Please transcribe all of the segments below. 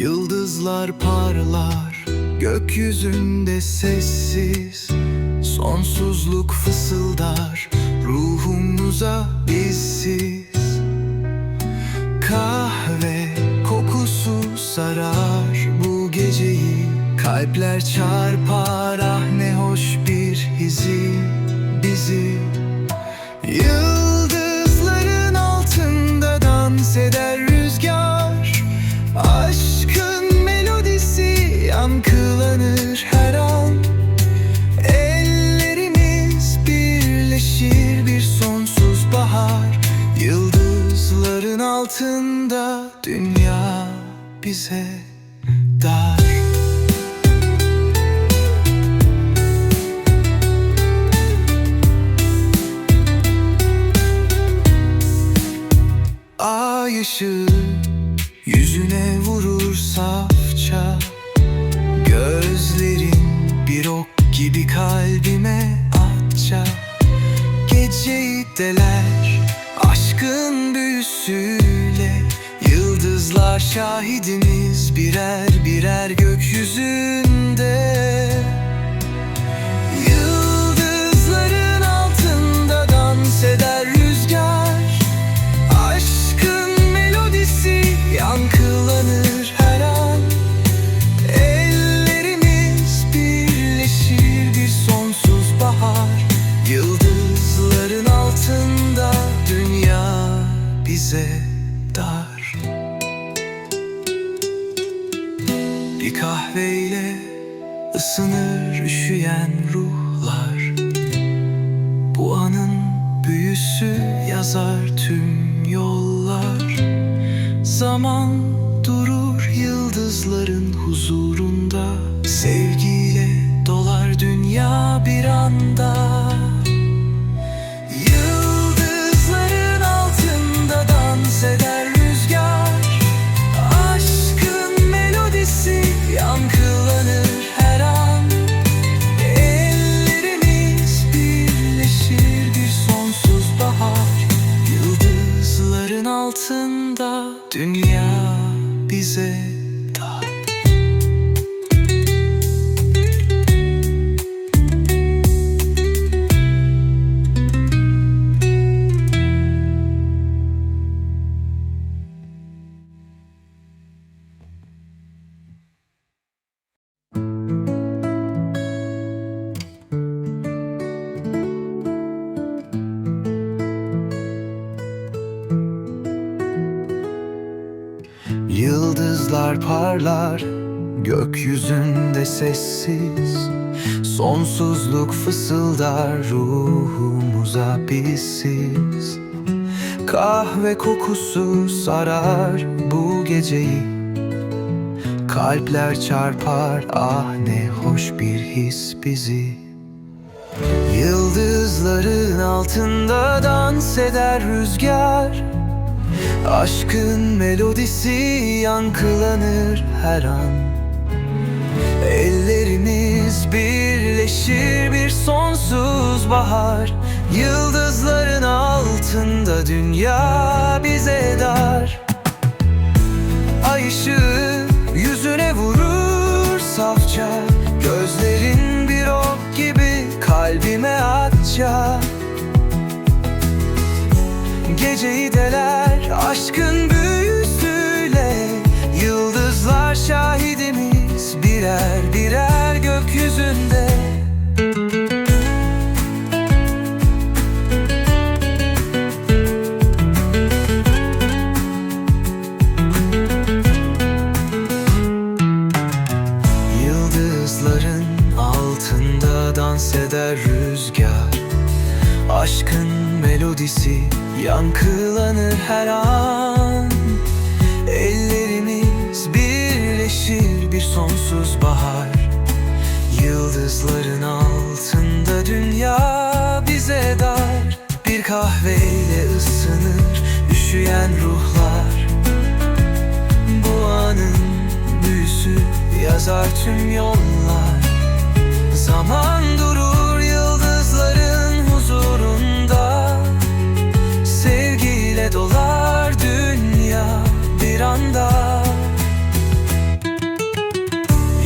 Yıldızlar parlar Gökyüzünde sessiz. Sonsuzluk fısıldar Ruhumuza bizsiz. Kahve kokusu sarar bu geceyi. Kalpler çarpar ah ne hoş bir hizim Altında dünya bize dar. Ay ışığı yüzüne vurur safça. Gözlerin bir ok gibi kalbime atça. Geceyi deler aşkın büyüsüyle Yıldızlar şahidimiz birer birer gökyüzünde Bir kahveyle ısınır üşüyen ruhlar. Bu anın büyüsü yazar tüm yollar. Zaman durur yıldızların huzurunda. Sevgiyle dolar dünya bir anda altında Yıldızlar parlar Gökyüzünde sessiz. Sonsuzluk fısıldar ruhumuza bizsiz Kahve kokusu sarar bu geceyi. Kalpler çarpar ah ne hoş bir his bizi. Yıldızların altında dans eder rüzgar Aşkın melodisi yankılanır her an. Ellerimiz birleşir bir sonsuz bahar. Yıldızların altında dünya bize dar. Ay ışığı yüzüne vurur safça. Gözlerin bir ok gibi kalbime atça Geceyi deler aşkın büyüsüyle Yıldızlar şahidimiz birer birer gökyüzünde. Yıldızların altında dans eder rüzgar. Aşkın melodisi yankılanır her an. Ellerimiz birleşir bir sonsuz bahar. Yıldızların altında dünya bize dar. Bir kahveyle ısınır üşüyen ruhlar. Bu anın büyüsü yazar tüm yollar. Zaman Dolar dünya bir anda.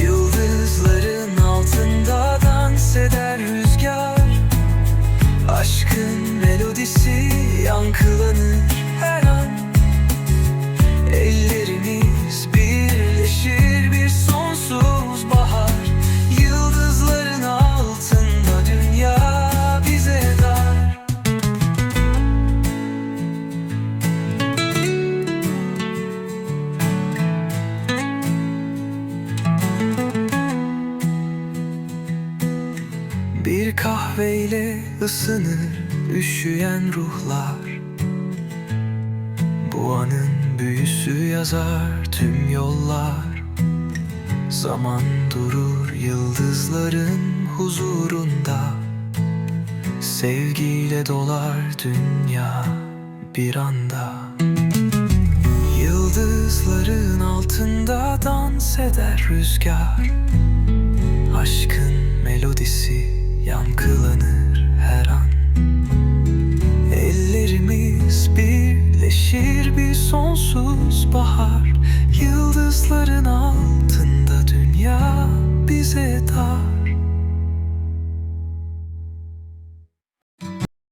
Yıldızların altında dans eder rüzgar. Aşkın melodisi yankılanır. Bir kahveyle ısınır üşüyen ruhlar. Bu anın büyüsü yazar tüm yollar. Zaman durur yıldızların huzurunda. Sevgiyle dolar dünya bir anda. Yıldızların altında dans eder rüzgar. Aşkın melodisi yankılanır her an. Ellerimiz birleşir bir sonsuz bahar. Yıldızların altında dünya bize dar